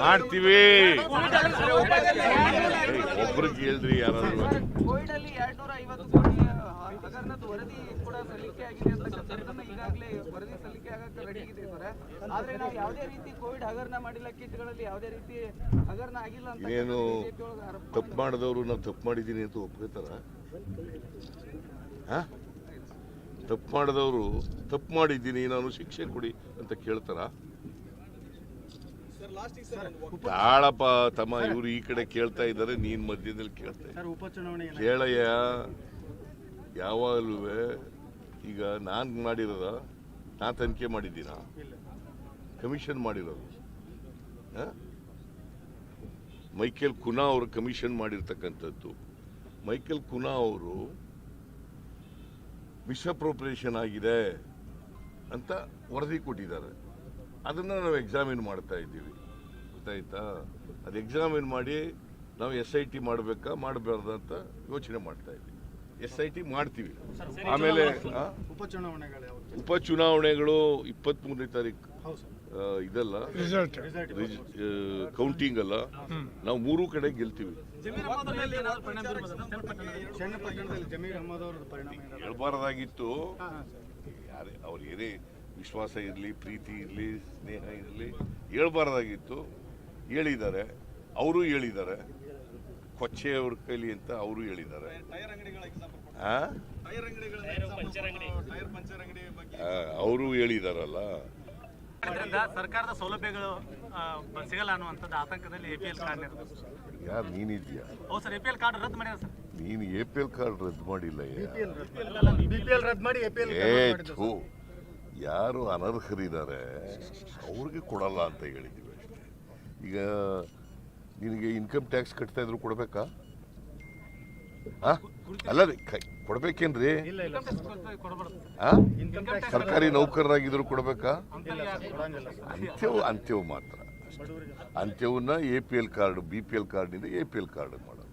ಮಾಡ್ತೀವಿ. ಒಬ್ರು ಕೇಳ್ರಿ ಯಾರಾದ್ರು ಕೋವಿಡ್ ಅಲ್ಲಿ ಎರಡ್ನೂರ ಐವತ್ತು ಹಗರಣದ ವರದಿ ಕೂಡ ಸಲ್ಲಿಕೆ ಆಗಿದೆ ಅಂತಕ್ಕಂಥದ್ದನ್ನ ಈಗಾಗಲೇ ವರದಿ ಸಲ್ಲಿಕೆ ಆಗಕ್ಕೆ ರೆಡಿ ಇದೆ ಸರ್. ಆದ್ರೆ ನಾವು ಯಾವುದೇ ರೀತಿ ಕೋವಿಡ್ ಹಗರಣ ಮಾಡಿಲ್ಲ ಕಿಟ್ಗಳಲ್ಲಿ ಯಾವುದೇ ರೀತಿ ಹಗರಣ ಆಗಿಲ್ಲ ಅಂತ ಏನು ತಪ್ಪು ಮಾಡಿದವರು ನಾವು ತಪ್ಪು ಮಾಡಿದ್ದೀನಿ ಅಂತ ಒಪ್ಕೋತಾರ? ತಪ್ಪು ಮಾಡಿದವರು ತಪ್ಪು ಮಾಡಿದ್ದೀನಿ ನಾನು ಶಿಕ್ಷೆ ಕೊಡಿ ಅಂತ ಕೇಳ್ತಾರ? ತಾಳಪ್ಪ ತಮ್ಮ ಇವ್ರು ಈ ಕಡೆ ಕೇಳ್ತಾ ಇದ್ದಾರೆ ನೀನ್ ಮಧ್ಯದಲ್ಲಿ ಕೇಳ್ತಾ ಇದ್ದಾರೆ. ಕೇಳಯ್ಯ ಯಾವಾಗಲೂ ಈಗ ನಾನು ಮಾಡಿರೋದ ನಾ ತನಿಖೆ ಮಾಡಿದ್ದೀನ? ಕಮಿಷನ್ ಮಾಡಿರೋದು. ಮೈಕೆಲ್ ಕುನಾ ಅವರು ಕಮಿಷನ್ ಮಾಡಿರ್ತಕ್ಕಂಥದ್ದು. ಮೈಕೆಲ್ ಕುನಾ ಅವರು ಮಿಸ್ಅಪ್ರೋಪ್ರಿಯೇಷನ್ ಆಗಿದೆ ಅಂತ ವರದಿ ಕೊಟ್ಟಿದ್ದಾರೆ. ಅದನ್ನು ನಾವು ಎಕ್ಸಾಮಿನ್ ಮಾಡ್ತಾ ಇದ್ದೀವಿ. ಗೊತ್ತಾಯ್ತಾ ಅದು ಎಕ್ಸಾಮಿನ್ ಮಾಡಿ ನಾವು ಎಸ್ ಐ ಟಿ ಮಾಡಬೇಕಾ ಮಾಡಬಾರ್ದು ಅಂತ ಯೋಚನೆ ಮಾಡ್ತಾ ಇದ್ದೀವಿ ಎಸ್ ಐ ಟಿ ಮಾಡ್ತೀವಿ. ಆಮೇಲೆ? ಉಪಚುನಾವಣೆಗಳು ಇಪ್ಪತ್ತ್ಮೂರನೇ ತಾರೀಕು ಹೌದು ಸರ್. ಇದಲ್ಲ? ರಿಸಲ್ಟ್ ಕೌಂಟಿಂಗ್ ಅಲ್ಲ? ನಾವು ಮೂರು ಕಡೆ ಗೆಲ್ತೀವಿ. ಹೇಳ್ಬಾರ್ದಾಗಿತ್ತು. ಯಾರೇ ಅವ್ರು ಏನೇ ವಿಶ್ವಾಸ ಇರಲಿ ಪ್ರೀತಿ ಇರಲಿ ಸ್ನೇಹ ಇರಲಿ ಹೇಳ್ಬಾರ್ದಾಗಿತ್ತು. ಹೇಳಿದ್ದಾರೆ ಅವರು ಹೇಳಿದ್ದಾರೆ ಕೊಚ್ಚೆ ಅವ್ರ ಕೈಲಿ ಅಂತ ಅವರು ಹೇಳಿದ್ದಾರೆ? ಅವರು ಹೇಳಿದಾರಲ್ಲ. ಸರ್ಕಾರದ ಸೌಲಭ್ಯಗಳು ಸಿಗಲ್ಲ ಅನ್ನುವಂಥದ್ದು ಆತಂಕದಲ್ಲಿ ಎ ಪಿ ಎಲ್ ಕಾರ್ಡ್ ಯಾರು ನೀನಿದ್ಯಾ? ಹೌದು sir A P L card ರದ್ದು ಮಾಡ್ಯಾರ ಸರ್. ನೀನು ಎ ಪಿ ಎಲ್ ಕಾರ್ಡ್ ರದ್ದು ಮಾಡಿಲ್ಲ ಯಾ. ಬಿಪಿಎಲ್ ರದ್ದು ಮಾಡಿ ಎಪಿಎಲ್ ಏ ಥೂ. ಯಾರು ಅನರ್ಹರಿದ್ದಾರೆ ಅವ್ರಿಗೆ ಕೊಡಲ್ಲ ಅಂತ ಹೇಳಿದ್ದೀವಿ ಅಷ್ಟೇ ಈಗ ನಿನಗೆ ಇನ್ಕಮ್ ಟ್ಯಾಕ್ಸ್ ಕಟ್ತಾ ಇದ್ರು ಕೊಡ್ಬೇಕಾ? ಹಾಂ? ಅಲ್ಲ ರೀ ಕೊಡ್ಬೇಕೇನ್ರಿ? ಸರ್ಕಾರಿ ನೌಕರರಾಗಿದ್ರು ಕೊಡ್ಬೇಕಾ? ಅಂತ್ಯವು ಅಂತ್ಯವು ಮಾತ್ರ ಅಂತ್ಯವನ್ನ A P L card B P L ಕಾರ್ಡ್ನಿಂದ ಎ ಪಿ ಎಲ್ ಕಾರ್ಡ್ ಮಾಡೋದು